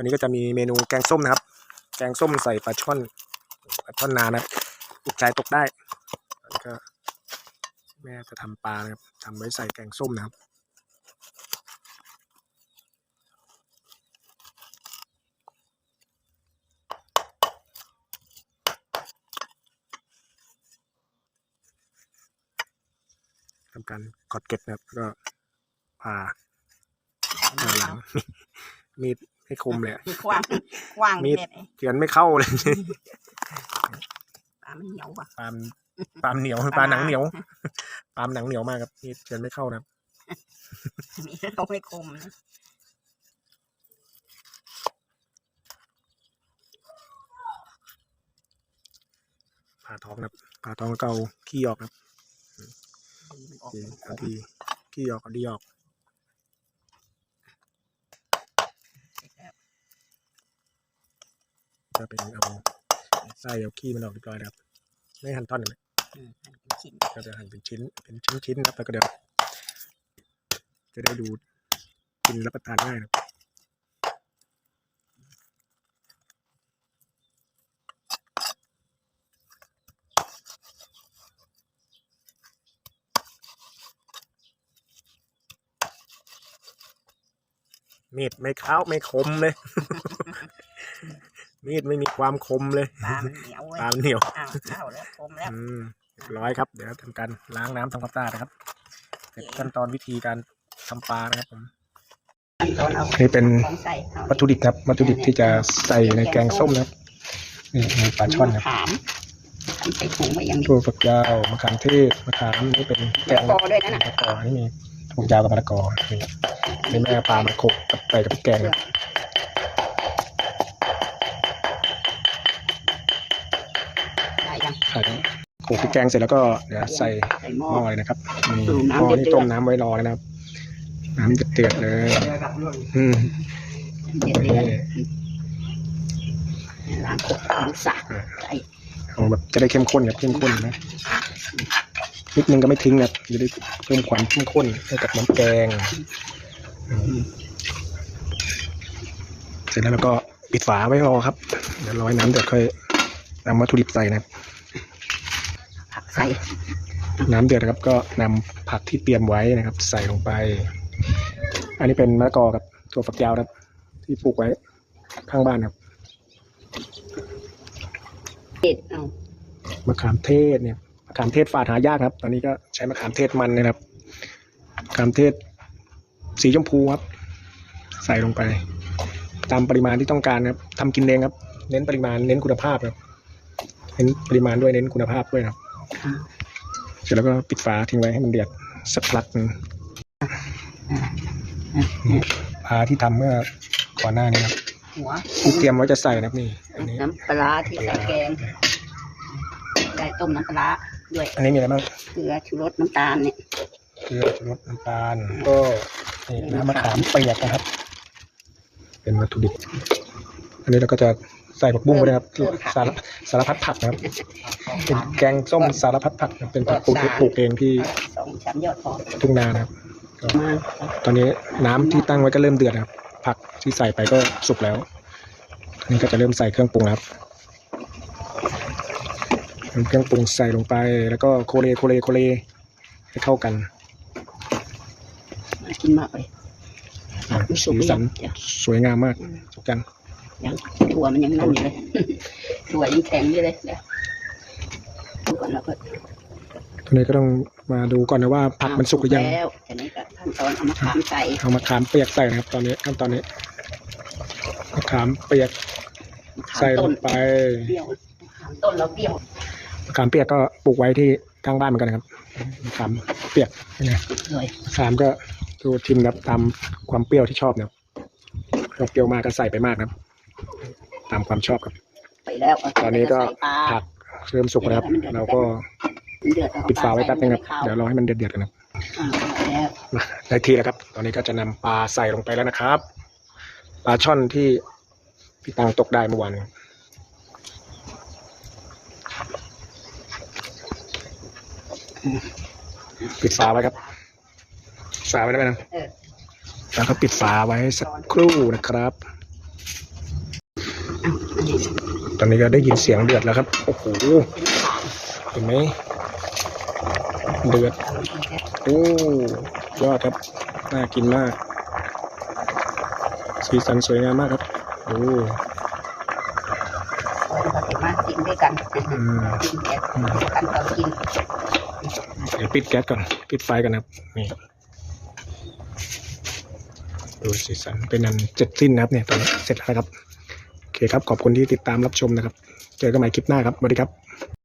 วันนี้ก็จะมีเมนูแกงส้มนะครับ แกงส้มใส่ปลาช่อนปลาช่อนนานะครับลูกชายตกได้แล้วก็แม่จะทำปลานะครับทำไว้ใส่แกงส้มนะครับทำการกดเก็บนะครับแล้วก็ผ่าผ่าหลังมีด ไม่คมเลยอะกว้างกว้างมีดเด็ดไอ้เฉือนไม่เข้าเลยปลามันเหนียวว่ะปาล์มปาล์มเหนียวปลาหนังเหนียวปาล์มหนังเหนียวมากครับมีดเฉือนไม่เข้านะครับมีเราไม่คมนะผ่าท้องนะครับผ่าท้องแล้วก็เอาขี้ออกนะครับมันออกดีเป็นขเอามทีขี้ออกเอาดีออก จะเป็นเอาไส้เอาขี้มันออกเรียบร้อยนะครับ ไม่หั่นท่อนเลยอืมมันเป็นชิ้นก็จะหั่นเป็นชิ้น เป็นชิ้นๆนะครับแล้วก็เดี๋ยวจะได้ดูกินรับประทานง่ายนะครับมีดไม่เข้าไม่คมเลย มีดไม่มีความคมเลยปลามันเหนียวเว้ยตามเหนียวอ้าวเข้าแล้วคมแล้วอืมเรียบร้อยครับ เดี๋ยวทำการล้างน้ำทำความสะอาดนะครับเสร็จขั้นตอนวิธีการทำปลานะครับผมขั้นตอนเอานี่เป็นของใส่เอาวัตถุดิบครับวัตถุดิบที่จะใส่ในแกงส้มนะครับนี่มีปลาช่อนครับมะขามทำใส่ถุงไว้อย่างดีถั่วฝักยาวมะขามเทศมะขามนี่เป็นแกงมะละกอด้วยนะน่ะมะละกอนี่มีถั่วฝักยาวกับมะละกอนี่นี่แม่เอาปลามาโขลกกับใส่กับพริกแกงครับ ใส่โขลกพริกแกงเสร็จแล้วก็เดี๋ยวใส่ใส่หม้หอม้อเลยนะครับนี่อืมหม้อน้ำเดือดนี่ต้มน้ำไว้รอแล้วนะครับ น้ำเดือดๆเลยอืมเด็ดโอเด็เคดล้างขบล้างสระใส่เอาแบบจะได้เข้มข้นแบบเข้มข้นนะนิดนึงก็ไม่ทิ้งนะครับจะได้เพิ่มความเข้มข้นให้กับน้ำแกงอืมเสร็จแล้วเราก็ปิดฝาไว้รอครับ เดี๋ยวรอให้น้ำเดือดค่อยนำวัตถุดิบใส่นะครับผัก ใส่น้ำเดือดนะครับก็นำผักที่เตรียมไว้นะครับ ใส่ลงไป อันนี้เป็นมะละกอกับถั่วฝักยาวนะครับ ที่ปลูกไว้ข้างบ้านครับเด็ดเอามะขามเทศเนี่ยมะขามเทศฝาดหายากครับ ตอนนี้ก็ใช้มะขามเทศมันนะครับมะขามเทศสีชมพูครับ ใส่ลงไป ตามปริมาณที่ต้องการครับทำกินเองครับ เน้นปริมาณเน้นคุณภาพครับเน้นปริมาณด้วยเน้นคุณภาพด้วยครับ เสร็จแล้วก็ปิดฝาทิ้งไว้ให้มันเดือดสักพักหนึ่งปลาที่ทำเมื่อก่อนหน้านี้ครับหัวที่เตรียมไว้จะใส่นะครับนี่อันนี้น้ำปลาร้าที่ใส่แกงได้ต้มน้ำปลาร้าด้วยอันนี้มีอะไรบ้างเกลือชูรสน้ำตาลเนี่ยเกลือชูรสน้ำตาลก็นี่น้ำมะขามเปียกนะครับ เป็นวัตถุดิบอันนี้เราก็จะ ใส่ผักบุ้งไปนะครับที่สารสารพัดผักนะครับ เป็นแกงส้มสารพัดผักนะครับเป็นผักปลูกปลูกเองที่สองสามยอดพอทุ่งนานะครับมาตอนนี้น้ำที่ตั้งไว้ก็เริ่มเดือดนะครับ ผักที่ใส่ไปก็สุกแล้วอันนี้ก็จะเริ่มใส่เครื่องปรุงแล้วครับนำเครื่องปรุงใส่ลงไป แล้วก็โคเลโคเลโคเลให้เข้ากันมากินมากเลยผักมันสุกสีหรือสัยันงเดี๋ยวสวยงามมากสุกยัง ยังถั่วมันยังนั่นอยู่เลยถั่วยังแข็งอยู่เลยเดี๋ยวดูก่อนแล้วก็ตอนนี้ก็ต้องมาดูก่อนนะว่าผักมันสุกหรือยังแล้วทีนี้ก็ขั้นตอนเอามะขามใส่เอามะขามเปียกใส่นะครับ ตอนนี้ขั้นตอนนี้มะขามเปียกมะขามใส่ลต้นงไปเปรี้ยวมะขามต้นเราเปรี้ยวมะขามเปียกก็ปลูกไว้ที่ข้างบ้านเหมือนกันนะครับมะขามเปียกนะเลยมะขามก็ดูชิมนะครับตามความเปรี้ยวที่ชอบนะครับถ้าเปรี้ยวมากก็ใส่ไปมากนะครับ ตามความชอบครับ ไปแล้วตอนนี้ก็ใส่ปลาผักเริ่มสุกแล้วครับ เราก็เดือดเอปิดฝาไว้แป๊บนึงครับใส่เดี๋ยวรอให้มันเดือดๆกันนะครับอ่าแล้วมาได้ทีแล้วครับ ตอนนี้ก็จะนำปลาใส่ลงไปแล้วนะครับ ปลาช่อนที่พี่ตังตกได้เมื่อวานครับปิดฝาไว้ครับ ฝาไว้ได้ไหมนะเออแล้วก็ปิดฝาไว้สักครู่นะครับนี่ ตอนนี้ก็ได้ยินเสียงเดือดแล้วครับ โอ้โห เห็นไหม เดือดทำกินแค่โอ้ยอดครับ น่ากินมาก สีสันสวยงามมากครับ โอ้คนก็จะมากินด้วยกันอืมกินแค่กันตอนกิน เดี๋ยวปิดแก๊สก่อน ปิดไฟกันนะครับ นี่ดูสีสันเป็นอันเสร็จสิ้นนะครับเนี่ยตอนนี้เสร็จแล้วครับโอ เคครับ ขอบคุณที่ติดตามรับชมนะครับ เจอกันใหม่คลิปหน้าครับสวัสดีครับ